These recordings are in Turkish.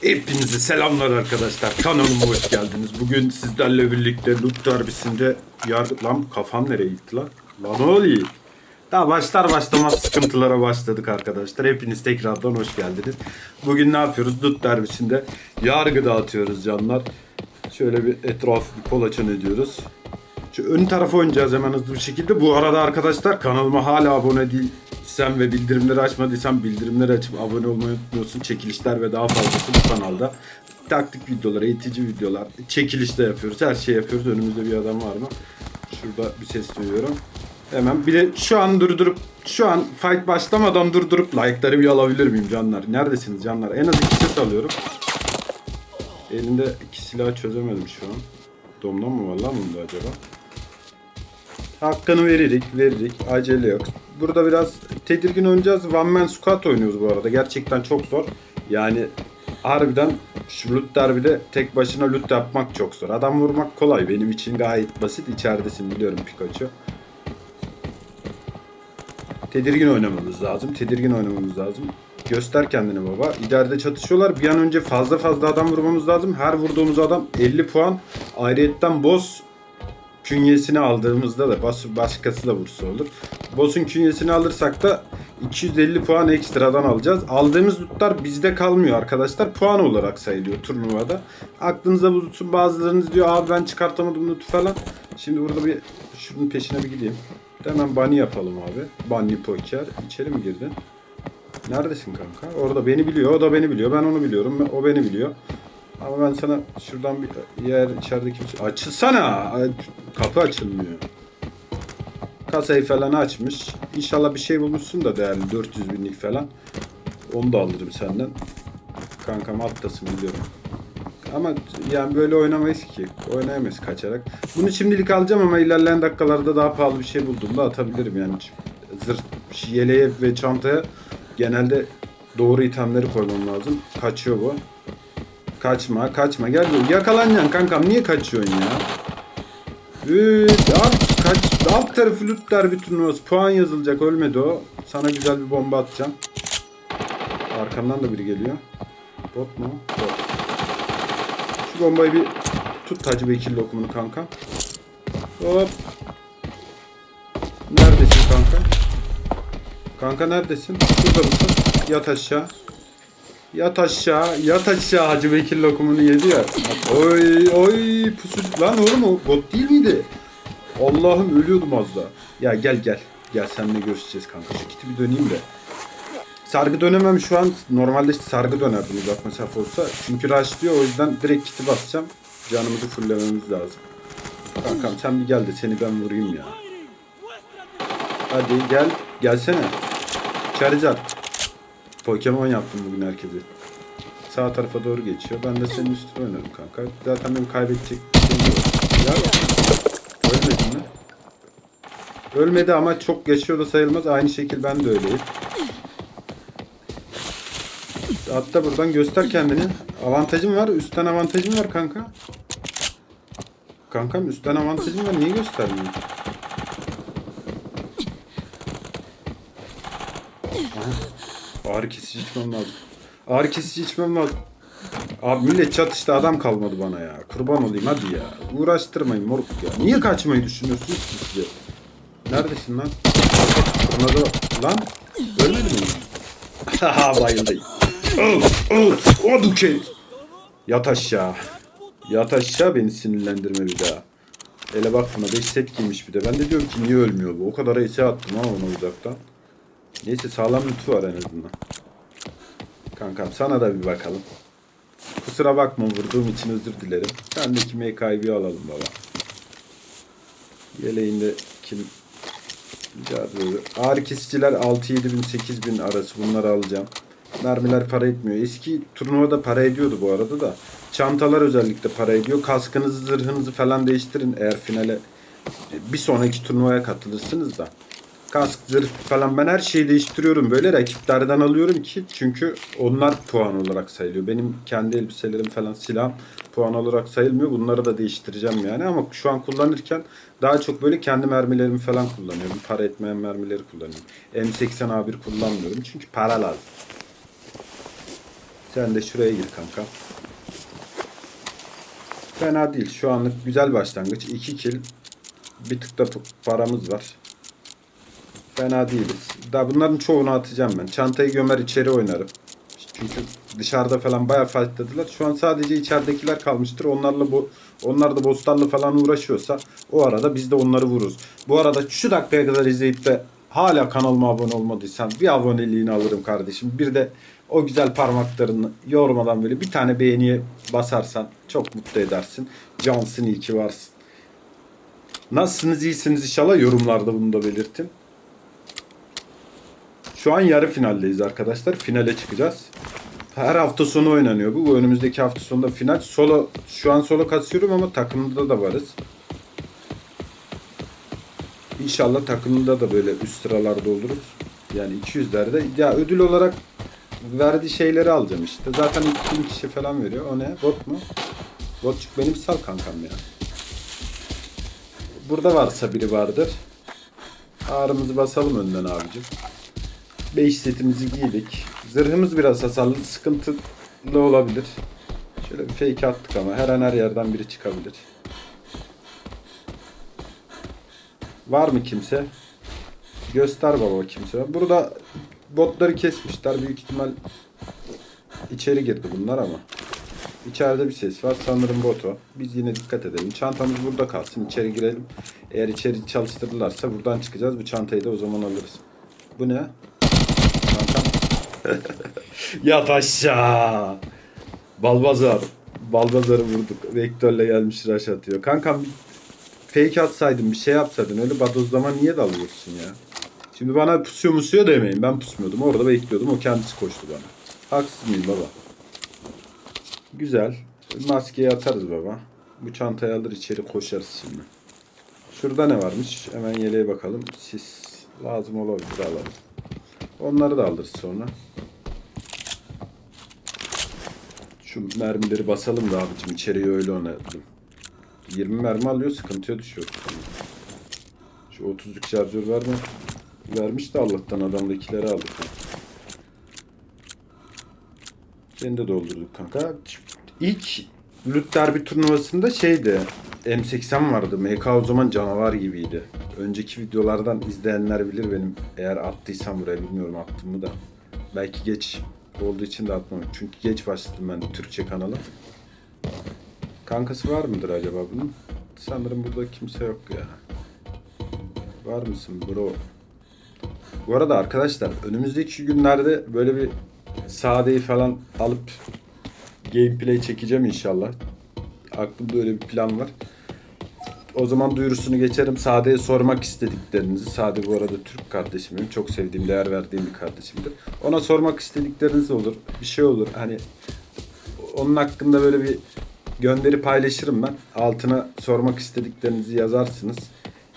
Hepinize selamlar arkadaşlar. Kanalıma hoş geldiniz. Bugün sizlerle birlikte Loot derbisinde yargı... Lan kafam nereye gitti lan? Lan oluyor? Daha başlar başlamaz sıkıntılara başladık arkadaşlar. Hepiniz tekrardan hoş geldiniz. Bugün ne yapıyoruz? Loot derbisinde yargı dağıtıyoruz canlar. Şöyle bir etraf bir kolaçan ediyoruz. Şu ön tarafa oynayacağız hemen hızlı bir şekilde. Bu arada arkadaşlar kanalıma hala abone değilsen ve bildirimleri açmadıysan bildirimleri açıp abone olmayı unutmuyorsun. Çekilişler ve daha fazlası bu kanalda. Taktik videolar, eğitici videolar, çekiliş de yapıyoruz. Her şey yapıyoruz. Önümüzde bir adam var mı? Şurada bir ses duyuyorum. Hemen bir de şu an durdurup şu an fight başlamadan durdurup like'ları bir alabilir miyim canlar? Neredesiniz canlar? En az iki ses alıyorum. Elinde iki silah çözemedim şu an. Domdan mı var lan bunda acaba? Hakkını veririk, veririk. Acele yok. Burada biraz tedirgin oynayacağız. One man squad oynuyoruz bu arada. Gerçekten çok zor. Yani harbiden şu loot derbide tek başına loot yapmak çok zor. Adam vurmak kolay. Benim için gayet basit. İçeridesin biliyorum Pikachu. Tedirgin oynamamız lazım. Tedirgin oynamamız lazım. Göster kendini baba. İleride çatışıyorlar. Bir an önce fazla fazla adam vurmamız lazım. Her vurduğumuz adam 50 puan. Ayrıyetten boss künyesini aldığımızda da bas, başkası da vursa olur. Boss'un künyesini alırsak da 250 puan ekstradan alacağız. Aldığımız lootlar bizde kalmıyor arkadaşlar. Puan olarak sayılıyor turnuvada. Aklınıza bulunsun bazılarınız diyor abi ben çıkartamadım lootu falan. Şimdi burada bir şunun peşine bir gideyim. Hemen bunny yapalım abi. Bunny poker. İçeri mi girdin? Neredesin kanka? Orada beni biliyor. O da beni biliyor. Ben onu biliyorum. O beni biliyor. Ama ben sana şuradan bir yer içeride kimse... Açılsana! Kapı açılmıyor. Kasayı falan açmış. İnşallah bir şey bulmuşsun da değerli 400 binlik falan. Onu da alırım senden. Kankam atlasın biliyorum. Ama yani böyle oynamayız ki. Oynayamayız kaçarak. Bunu şimdilik alacağım ama ilerleyen dakikalarda daha pahalı bir şey bulduğumda atabilirim yani. Zırt, yeleğe ve çantaya genelde doğru itemleri koymam lazım. Kaçıyor bu. Kaçma, kaçma. Gel buraya. Yakalanacaksın kankam. Niye kaçıyorsun ya? Üt, abi kaç, alt tarafı loot derbi turnuvası. Puan yazılacak. Ölmedi o. Sana güzel bir bomba atacağım. Arkamdan da biri geliyor. Bot mu? Bot. Şu bombayı bir tut Hacı Bekir lokumunu kanka. Hop. Neredesin kanka? Kanka neredesin? Şurada mısın? Yat aşağı. Yat aşağı, yat aşağı Hacı Bekir lokumunu yedi ya. Oy oy pusu lan oğlum o bot değil miydi? Allah'ım ölüyordum az da. Ya gel gel. Gel seninle görüşeceğiz kanka. Şu bir döneyim de. Sargı dönemem şu an. Normalde işte sargı dönerdim uzak mesafe olsa. Çünkü rush diyor o yüzden direkt kiti basacağım. Canımızı fulllememiz lazım. Kankam sen bir gel de seni ben vurayım ya. Hadi gel. Gelsene. Charizard. Pokemon yaptım bugün herkese. Sağ tarafa doğru geçiyor. Ben de senin üstüne oynadım kanka. Zaten benim kaybedecek bir. Ya ölmedin mi? Ölmedi ama çok geçiyor da sayılmaz. Aynı şekil ben de öyleyim. Hatta buradan göster kendini. Avantajım var. Üstten avantajım var kanka. Kankam üstten avantajım var. Niye göstermiyor? Ağrı kesici içmem lazım. Ağrı kesici içmem lazım. Abi millet çatışta adam kalmadı bana ya. Kurban olayım hadi ya. Uğraştırmayın moruk ya. Niye kaçmayı düşünüyorsunuz ki size? Neredesin lan? Tornado. Lan ölmedi mi? Haha bayıldı. Oh, oh, oh duket. Yat aşağı. Yat aşağı beni sinirlendirme bir daha. Ele bak buna 5 set giymiş bir de. Ben de diyorum ki niye ölmüyor bu? O kadar ace attım ha ona uzaktan. Neyse sağlam lütfu var en azından. Kankam sana da bir bakalım. Kusura bakma vurduğum için özür dilerim. Sendeki MK'yı alalım baba. Yeleğinde kim? Ağrı kesiciler 6-7 bin 8 bin arası bunları alacağım. Mermiler para etmiyor. Eski turnuvada para ediyordu bu arada da. Çantalar özellikle para ediyor. Kaskınızı zırhınızı falan değiştirin eğer finale bir sonraki turnuvaya katılırsınız da. Kask, zırh falan ben her şeyi değiştiriyorum böyle rakiplerden alıyorum ki çünkü onlar puan olarak sayılıyor. Benim kendi elbiselerim falan silahım puan olarak sayılmıyor. Bunları da değiştireceğim yani ama şu an kullanırken daha çok böyle kendi mermilerimi falan kullanıyorum. Para etmeyen mermileri kullanıyorum. M80A1 kullanmıyorum çünkü para lazım. Sen de şuraya gir kanka. Fena değil. Şu anlık güzel başlangıç. 2 kill. Bir tık da paramız var. Fena değiliz. Daha bunların çoğunu atacağım ben. Çantayı gömer içeri oynarım. Çünkü dışarıda falan bayağı fightladılar. Şu an sadece içeridekiler kalmıştır. Onlarla bu onlar da bosslarla falan uğraşıyorsa o arada biz de onları vururuz. Bu arada şu dakikaya kadar izleyip de hala kanalıma abone olmadıysan bir aboneliğini alırım kardeşim. Bir de o güzel parmaklarını yormadan böyle bir tane beğeniye basarsan çok mutlu edersin. Cansın iyi ki varsın. Nasılsınız iyisiniz inşallah yorumlarda bunu da belirtin. Şu an yarı finaldeyiz arkadaşlar. Finale çıkacağız. Her hafta sonu oynanıyor bu. Önümüzdeki hafta sonunda final. Solo şu an solo kasıyorum ama takımda da varız. İnşallah takımda da böyle üst sıralarda oluruz. Yani 200'lerde. Ya ödül olarak verdiği şeyleri alacağım işte. Zaten 2000 kişi falan veriyor. O ne? Bot mu? Botçuk benim sal kankam ya. Burada varsa biri vardır. Ağrımızı basalım önden abicim. 5 setimizi giydik. Zırhımız biraz hasarlı, sıkıntılı olabilir. Şöyle bir fake attık ama her an her yerden biri çıkabilir. Var mı kimse? Göster baba kimse. Burada botları kesmişler. Büyük ihtimal içeri girdi bunlar ama. İçeride bir ses var. Sanırım bot o. Biz yine dikkat edelim. Çantamız burada kalsın. İçeri girelim. Eğer içeri çalıştırırlarsa buradan çıkacağız. Bu çantayı da o zaman alırız. Bu ne? Yat aşağı. Balbazar. Balbazar'ı vurduk. Vektörle gelmiş rush atıyor. Kankam fake atsaydın bir şey yapsaydın öyle badozlama niye dalıyorsun ya? Şimdi bana pusuyor musuyor demeyin. Ben pusmuyordum. Orada bekliyordum. O kendisi koştu bana. Haksız mıyım baba? Güzel. Maskeyi atarız baba. Bu çantayı alır içeri koşarız şimdi. Şurada ne varmış? Hemen yeleğe bakalım. Sis lazım olabilir alalım. Onları da alırız sonra. Şu mermileri basalım da abicim içeriye öyle oynayalım. 20 mermi alıyor sıkıntıya düşüyoruz. sonra. Şu 30'luk şarjör var mı? Vermiş de Allah'tan adamdakileri aldık. Seni de doldurduk kanka. İlk Loot Derby turnuvasında şeydi. M80 vardı. MK o zaman canavar gibiydi. Önceki videolardan izleyenler bilir benim. Eğer attıysam buraya bilmiyorum attım mı da. Belki geç olduğu için de atmam. Çünkü geç başladım ben Türkçe kanala. Kankası var mıdır acaba bunun? Sanırım burada kimse yok ya. Var mısın bro? Bu arada arkadaşlar önümüzdeki günlerde böyle bir sadeyi falan alıp gameplay çekeceğim inşallah. Aklımda öyle bir plan var. O zaman duyurusunu geçerim. Sade'ye sormak istediklerinizi. Sade bu arada Türk kardeşim benim. Çok sevdiğim, değer verdiğim bir kardeşimdir. Ona sormak istedikleriniz olur. Bir şey olur. Hani onun hakkında böyle bir gönderi paylaşırım ben. Altına sormak istediklerinizi yazarsınız.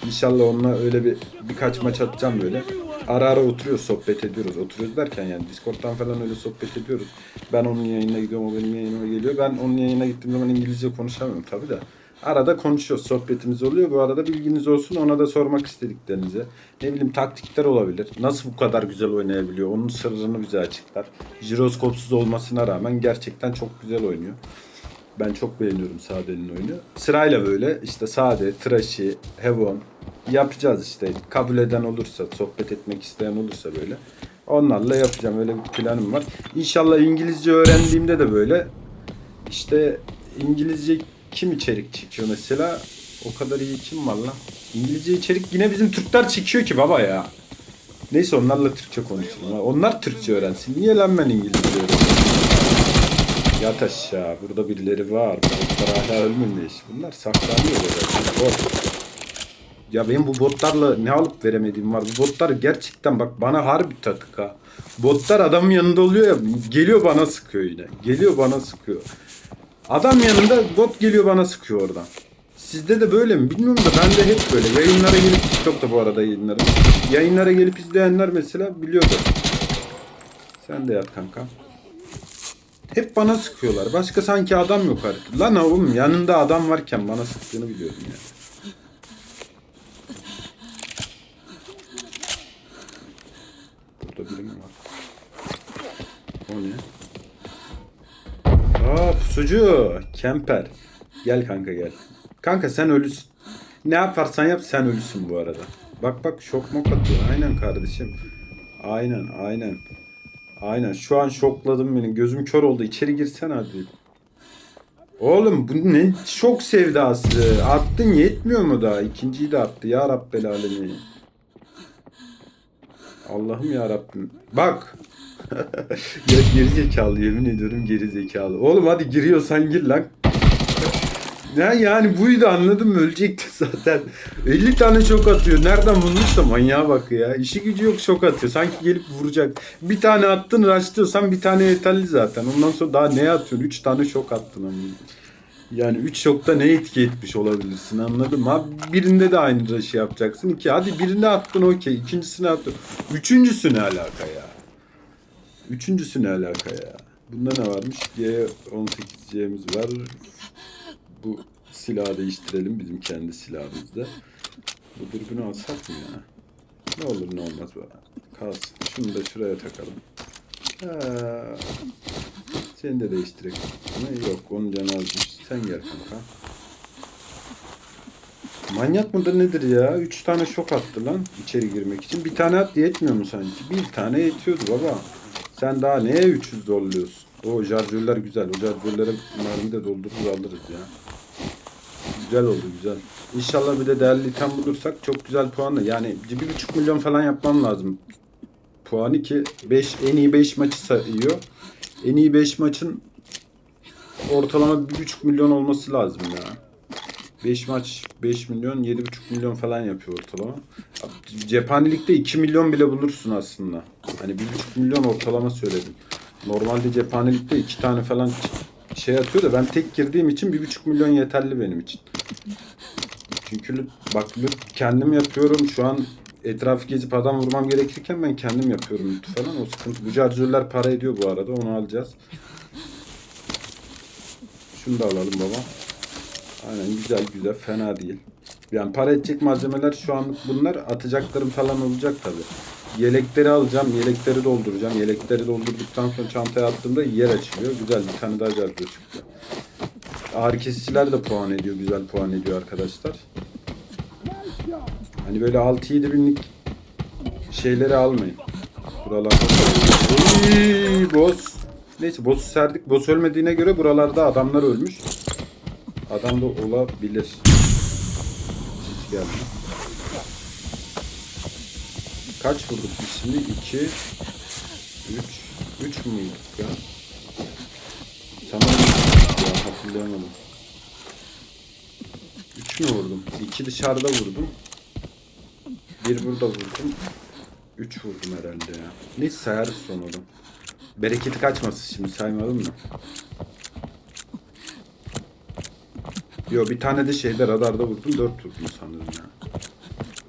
İnşallah onunla öyle bir birkaç maç atacağım böyle. Ara ara oturuyoruz, sohbet ediyoruz. Oturuyoruz derken yani Discord'dan falan öyle sohbet ediyoruz. Ben onun yayınına gidiyorum, o benim yayınıma geliyor. Ben onun yayınına gittiğim zaman İngilizce konuşamıyorum tabii de. Arada konuşuyoruz, sohbetimiz oluyor. Bu arada bilginiz olsun ona da sormak istediklerinizi. Ne bileyim taktikler olabilir. Nasıl bu kadar güzel oynayabiliyor? Onun sırrını bize açıklar. Jiroskopsuz olmasına rağmen gerçekten çok güzel oynuyor. Ben çok beğeniyorum Sade'nin oyunu. Sırayla böyle işte Sade, Trash'i, Hevon yapacağız işte. Kabul eden olursa, sohbet etmek isteyen olursa böyle. Onlarla yapacağım. Öyle bir planım var. İnşallah İngilizce öğrendiğimde de böyle işte İngilizce kim içerik çekiyor mesela? O kadar iyi kim var lan? İngilizce içerik yine bizim Türkler çekiyor ki baba ya. Neyse onlarla Türkçe konuşalım. Onlar Türkçe öğrensin. Niye lan ben İngilizce öğreneyim? Yat aşağı. Burada birileri var. Botlar hala ölmemiş. Bunlar saklanıyor. Bot. Ya benim bu botlarla ne alıp veremediğim var. Bu botlar gerçekten bak bana harbi takık ha. Botlar adamın yanında oluyor ya. Geliyor bana sıkıyor yine. Geliyor bana sıkıyor. Adam yanında bot geliyor bana sıkıyor oradan. Sizde de böyle mi? Bilmiyorum da ben de hep böyle. Yayınlara gelip TikTok'ta bu arada yayınlarım. Yayınlara gelip izleyenler mesela biliyordur. Sen de yat kanka. Hep bana sıkıyorlar. Başka sanki adam yok artık. Lan oğlum yanında adam varken bana sıktığını biliyorum ya. Burada biri mi var? O ne? Aa pusucu. Kemper. Gel kanka gel. Kanka sen ölüsün. Ne yaparsan yap sen ölüsün bu arada. Bak bak şok mok atıyor. Aynen kardeşim. Aynen aynen. Aynen şu an şokladın beni. Gözüm kör oldu. İçeri girsene hadi. Oğlum bu ne şok sevdası. Attın yetmiyor mu daha? İkinciyi de attı. Ya Rabbel alemin. Allah'ım ya Rabbim. Bak. ya geri zekalı yemin ediyorum geri zekalı. Oğlum hadi giriyorsan gir lan. Ya yani buydu anladın mı? Ölecekti zaten. 50 tane şok atıyor. Nereden bulmuşsa manyağa bak ya. İşi gücü yok şok atıyor. Sanki gelip vuracak. Bir tane attın raşlıyorsan bir tane yeterli zaten. Ondan sonra daha ne atıyorsun? 3 tane şok attın ama. Yani 3 şokta ne etki etmiş olabilirsin anladın mı? Abi birinde de aynı şey yapacaksın. İki, hadi birine attın okey. İkincisine attın. Üçüncüsü ne alaka ya? Üçüncüsü ne alaka ya? Bunda ne varmış? G18C'miz var. Bu silahı değiştirelim bizim kendi silahımızda. Bu dürbünü alsak mı ya? Ne olur ne olmaz bu. Kalsın. Şunu da şuraya takalım. Ha. Seni de değiştirelim. Yok onun canı azmış. Sen gel kanka. Manyak mıdır nedir ya? Üç tane şok attı lan içeri girmek için. Bir tane at yetmiyor mu sanki? Bir tane yetiyordu baba. Sen daha neye 300 zorluyorsun? O jarjörler güzel. O jarjörlere mermi de doldurur alırız ya. Güzel oldu güzel. İnşallah bir de değerli item bulursak çok güzel puanla. Yani bir buçuk milyon falan yapmam lazım. Puanı ki 5 en iyi 5 maçı sayıyor. En iyi 5 maçın ortalama 1,5 milyon olması lazım ya. 5 maç 5 milyon 7,5 milyon falan yapıyor ortalama. Cephanelikte 2 milyon bile bulursun aslında. Hani 1,5 milyon ortalama söyledim. Normalde cephanelikte 2 tane falan şey atıyor da ben tek girdiğim için 1,5 milyon yeterli benim için. Çünkü bak kendim yapıyorum. Şu an etrafı gezip adam vurmam gerekirken ben kendim yapıyorum falan. O sıkıntı. Bu charger'lar para ediyor bu arada. Onu alacağız. Şunu da alalım baba. Aynen güzel güzel fena değil. Yani para edecek malzemeler şu anlık bunlar. Atacaklarım falan olacak tabi. Yelekleri alacağım. Yelekleri dolduracağım. Yelekleri doldurduktan sonra çantaya attığımda yer açılıyor. Güzel bir tane daha charger çıktı. Ağrı kesiciler de puan ediyor. Güzel puan ediyor arkadaşlar. Hani böyle 6-7 binlik şeyleri almayın. Buralarda Oy, boss. Neyse boss'u serdik. Boss ölmediğine göre buralarda adamlar ölmüş. Adam da olabilir. Sis geldi. Kaç vurduk şimdi? 2 3 3 mü vurduk ya? Sana ya hatırlayamadım. 3 mü vurdum? 2 dışarıda vurdum. Bir burada vurdum. 3 vurdum herhalde ya. Neyse sayarız sonradan. Bereketi kaçmasın şimdi saymadım mı? Yo bir tane de şeyde radarda vurdum 4 vurdum sanırım ya.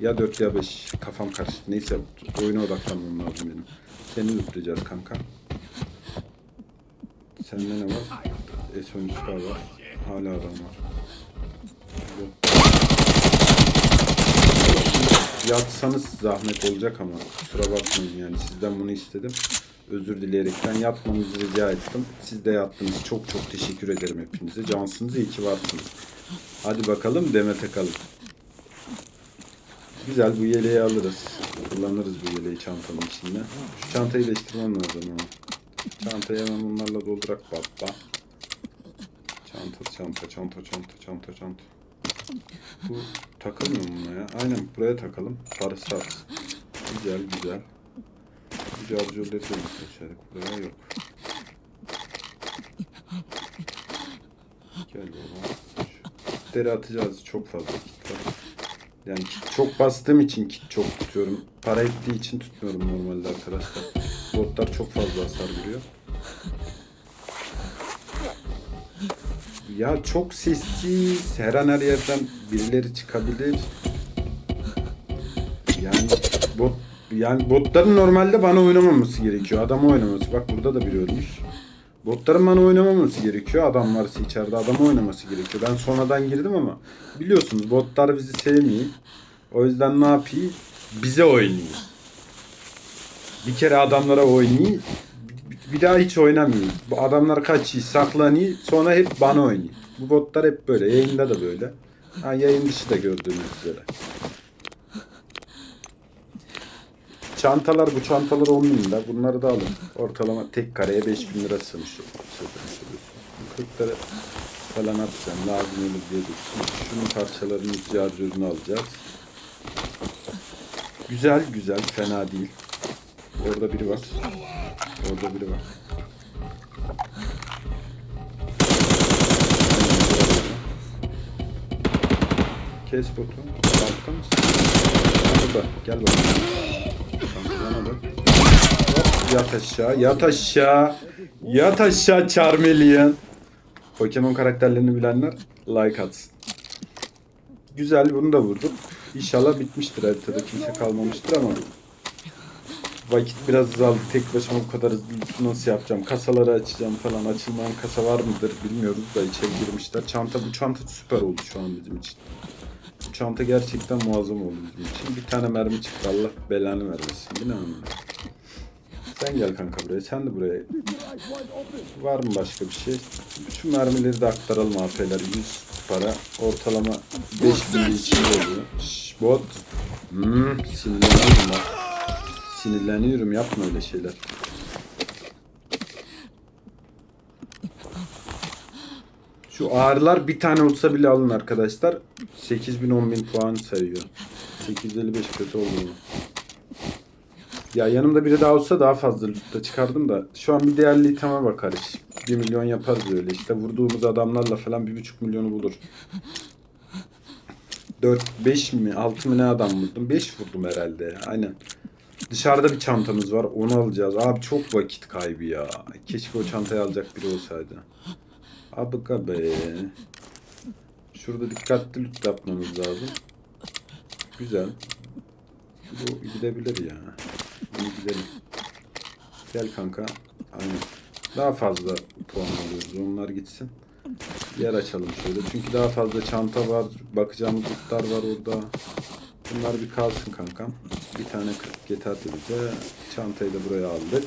Ya 4 ya 5 kafam karıştı. Neyse oyuna odaklanmam lazım benim. Seni lootlayacağız kanka. Sende ne var? S13 var. Hala adam var. Yatsanız zahmet olacak ama kusura bakmayın yani sizden bunu istedim. Özür dileyerekten yatmanızı rica ettim. Siz de yattınız. Çok çok teşekkür ederim hepinize. Cansınız iyi ki varsınız. Hadi bakalım Demet Akalın. Güzel bu yeleği alırız. Kullanırız bu yeleği çantanın içinde. Şu çantayı değiştirmem lazım ama. Çantayı hemen bunlarla doldurak baba. Çanta, çanta, çanta, çanta, çanta, çanta. Bu takılmıyor mu buna ya? Aynen buraya takalım. Sars. Güzel güzel. Bu charger'ları da seçerik. Buraya yok. Gel baba. Kitleri atacağız. Çok fazla. Yani kit çok bastığım için kit çok tutuyorum. Para ettiği için tutmuyorum normalde arkadaşlar. Botlar çok fazla hasar vuruyor. Ya çok sessiz. Her an her yerden birileri çıkabilir. Yani botların normalde bana oynamaması gerekiyor. Adama oynaması. Bak burada da biri ölmüş. Botların bana oynamaması gerekiyor. Adam varsa içeride adama oynaması gerekiyor. Ben sonradan girdim ama biliyorsunuz botlar bizi sevmiyor. O yüzden ne yapayım? Bize oynuyor. Bir kere adamlara oynayayım. bir daha hiç oynamıyor. Bu adamlar kaçıyor, saklanıyor, sonra hep bana oynuyor. Bu botlar hep böyle. Yayında da böyle. Ha yayın dışı da gördüğünüz üzere. Çantalar bu çantalar 10 bin lira. Bunları da alın. Ortalama tek kareye 5 bin lira sığmış. Bu 40 lira falan atacağım. Lazım olur diye dursun. Şunun parçalarını ihtiyacını alacağız. Güzel güzel fena değil. Orada biri var. Orada biri var. Kes botu. Altta mısın? Burada. Gel bakalım. Bana bak. Hop, yat aşağı. Yat aşağı. Yat aşağı Charmeleon. Pokemon karakterlerini bilenler like atsın. Güzel bunu da vurduk. İnşallah bitmiştir haritada kimse kalmamıştır ama vakit biraz azaldı. Tek başıma bu kadar nasıl yapacağım? Kasaları açacağım falan. Açılmayan kasa var mıdır bilmiyoruz da içeri girmişler. Çanta bu çanta süper oldu şu an bizim için. Çanta gerçekten muazzam oldu bizim için. Bir tane mermi çıktı Allah belanı vermesin. Bu? Sen gel kanka buraya. Sen de buraya. Var mı başka bir şey? Şu mermileri de aktaralım AP'ler. 100 para. Ortalama 5000 içinde oluyor. Şş, bot. Hmm, sinirleniyorum bak. Sinirleniyorum. Yapma öyle şeyler. Şu ağrılar bir tane olsa bile alın arkadaşlar. 8000 10000 puan sayıyor. 855 kötü oldu mu? Ya yanımda biri daha olsa daha fazla lütfen çıkardım da. Şu an bir değerli iteme bakarız. 1 milyon yaparız öyle işte. Vurduğumuz adamlarla falan 1,5 milyonu bulur. 4, 5 mi 6 mı ne adam vurdum? 5 vurdum herhalde. Aynen. Dışarıda bir çantamız var. Onu alacağız. Abi çok vakit kaybı ya. Keşke o çantayı alacak biri olsaydı. Abıka be. Şurada dikkatli loot yapmamız lazım. Güzel. Bu gidebilir ya. İyi gidelim. Gel kanka. Aynen. Daha fazla puan alıyoruz. Onlar gitsin. Yer açalım şöyle. Çünkü daha fazla çanta var. Bakacağımız lootlar var orada. Bunlar bir kalsın kankam. Bir tane 40 yeter bize. Çantayı da buraya aldık.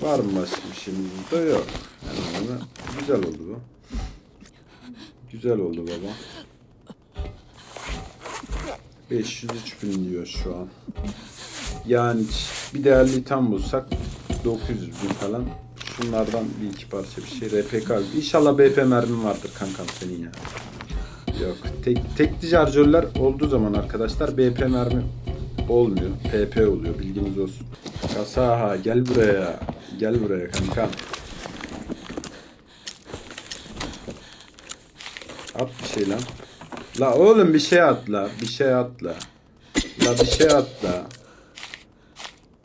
Var mı başka bir şeyimiz burada? Yok. Yani güzel oldu bu. Güzel oldu baba. 503 bin diyor şu an. Yani bir değerli tam bulsak 900 bin falan. Şunlardan bir iki parça bir şey. RPK. İnşallah BP mermin vardır kankam senin ya. Yok. Tek, tekli şarjörler olduğu zaman arkadaşlar BP mermi olmuyor. PP oluyor. Bilginiz olsun. Kasaha gel buraya. Gel buraya kankam. At bir şey lan. La oğlum bir şey at la. Bir şey at la. La bir şey at la.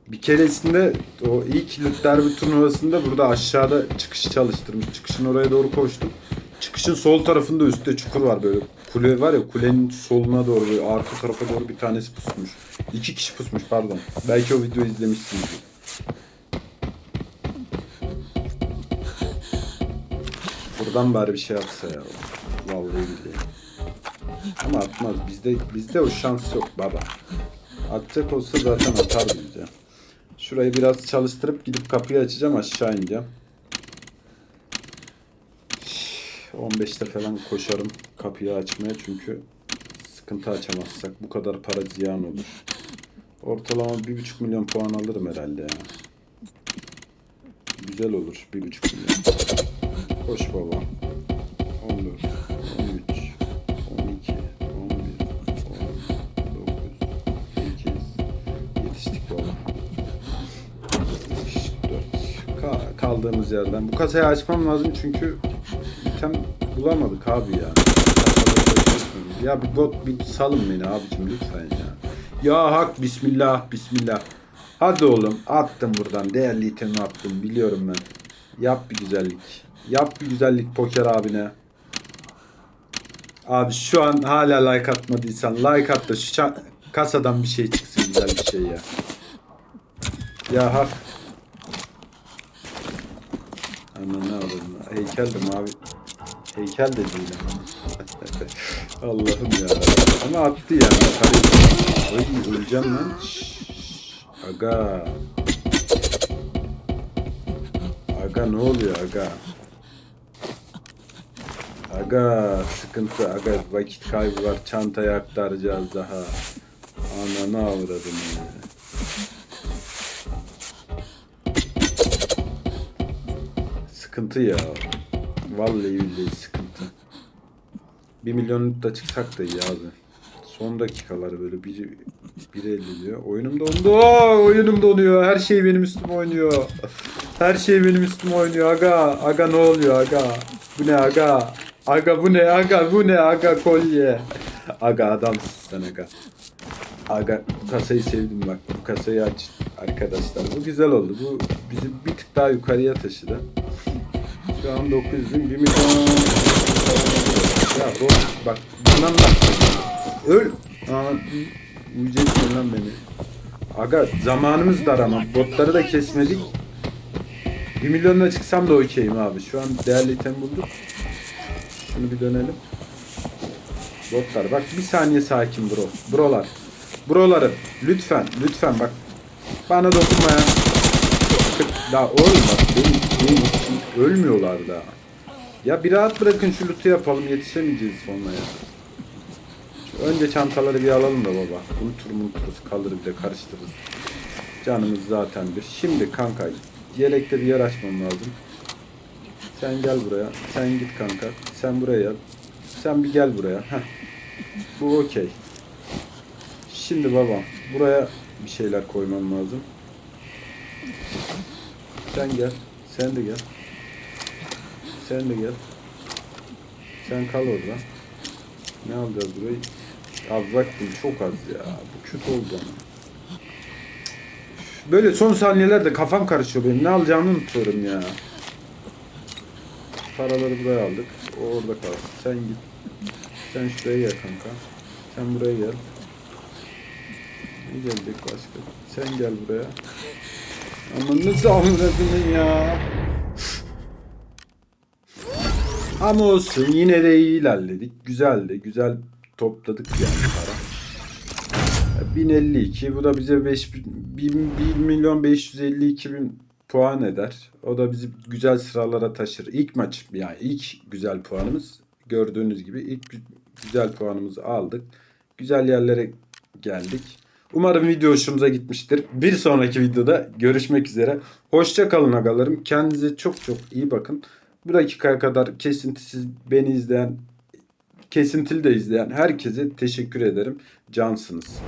Bir keresinde o ilk Lig Derby turnuvasında burada aşağıda çıkış çalıştırmış. Çıkışın oraya doğru koştum. Çıkışın sol tarafında üstte çukur var böyle. Kule var ya kulenin soluna doğru böyle arka tarafa doğru bir tanesi pusmuş. İki kişi pusmuş pardon. Belki o videoyu izlemişsiniz. Buradan bari bir şey atsa ya. Vallahi billahi. Ama atmaz. Bizde bizde o şans yok baba. Atacak olsa zaten atar bize. Şurayı biraz çalıştırıp gidip kapıyı açacağım aşağı ineceğim. 15'te falan koşarım kapıyı açmaya çünkü sıkıntı açamazsak bu kadar para ziyan olur. Ortalama 1,5 milyon puan alırım herhalde ya. Güzel olur 1,5 milyon. Koş baba. Kaldığımız yerden. Bu kasayı açmam lazım çünkü item bulamadık abi ya. Ya bir bot bir salın beni abicim lütfen ya. Ya hak bismillah bismillah. Hadi oğlum attım buradan değerli itemi attım biliyorum ben. Yap bir güzellik. Yap bir güzellik poker abine. Abi şu an hala like atmadıysan like at da şu kasadan bir şey çıksın güzel bir şey ya. Ya hak. Aman ne alalım. Heykel de mavi. Heykel de değil ama. Allah'ım ya. Ama attı ya. Oy öleceğim lan. Aga. Aga ne oluyor aga? Aga sıkıntı aga vakit kaybı var çantaya aktaracağız daha. Ananı avradım ya. Sıkıntı ya. Vallahi billahi sıkıntı. 1 milyonluk da çıksak da iyi abi. Son dakikalar böyle biri 1.50 diyor. Oyunum dondu. Aa, oyunum donuyor. Her şey benim üstüme oynuyor. Her şey benim üstüme oynuyor. Aga, aga ne oluyor aga? Bu ne aga? Aga bu ne aga? Bu ne aga kolye? Aga adamsın sen aga. Aga bu kasayı sevdim bak. Bu kasayı aç arkadaşlar. Bu güzel oldu. Bu bizi bir tık daha yukarıya taşıdı. Şu an 900 bin, 1 milyon. Ya bu bak bundan da öl. Aa, uyuyacaksın lan beni. Aga zamanımız dar ama botları da kesmedik. 1 milyonla çıksam da okeyim abi. Şu an değerli item bulduk. Şunu bir dönelim. Botlar bak bir saniye sakin bro. Brolar. Brolarım lütfen lütfen bak. Bana dokunma ya. La oğlum bak benim, benim ölmüyorlar da. Ya bir rahat bırakın şu loot'u yapalım yetişemeyeceğiz sonra ya. Önce çantaları bir alalım da baba. Unutur unuturuz kalır bir de karıştırırız. Canımız zaten bir. Şimdi kanka yelekte bir yer açmam lazım. Sen gel buraya. Sen git kanka. Sen buraya gel. Sen bir gel buraya. Heh. Bu okey. Şimdi babam buraya bir şeyler koymam lazım. Sen gel. Sen de gel. Sen de gel. Sen kal orada. Ne alacağız burayı? Abi vaktim çok az ya. Bu kötü oldu ama. Böyle son saniyelerde kafam karışıyor benim. Ne alacağımı unutuyorum ya. Paraları buraya aldık. O orada kalsın. Sen git. Sen şuraya gel kanka. Sen buraya gel. Ne gelecek başka? Sen gel buraya. Ama nasıl avradını ya? Ama olsun yine de iyi ilerledik. Güzeldi. Güzel topladık yani para. 1052 bu da bize 5 1 milyon 552 bin puan eder. O da bizi güzel sıralara taşır. İlk maç yani ilk güzel puanımız gördüğünüz gibi ilk gü- güzel puanımızı aldık. Güzel yerlere geldik. Umarım video hoşunuza gitmiştir. Bir sonraki videoda görüşmek üzere. Hoşça kalın agalarım. Kendinize çok çok iyi bakın. Bu dakikaya kadar kesintisiz beni izleyen, kesintili de izleyen herkese teşekkür ederim. Cansınız.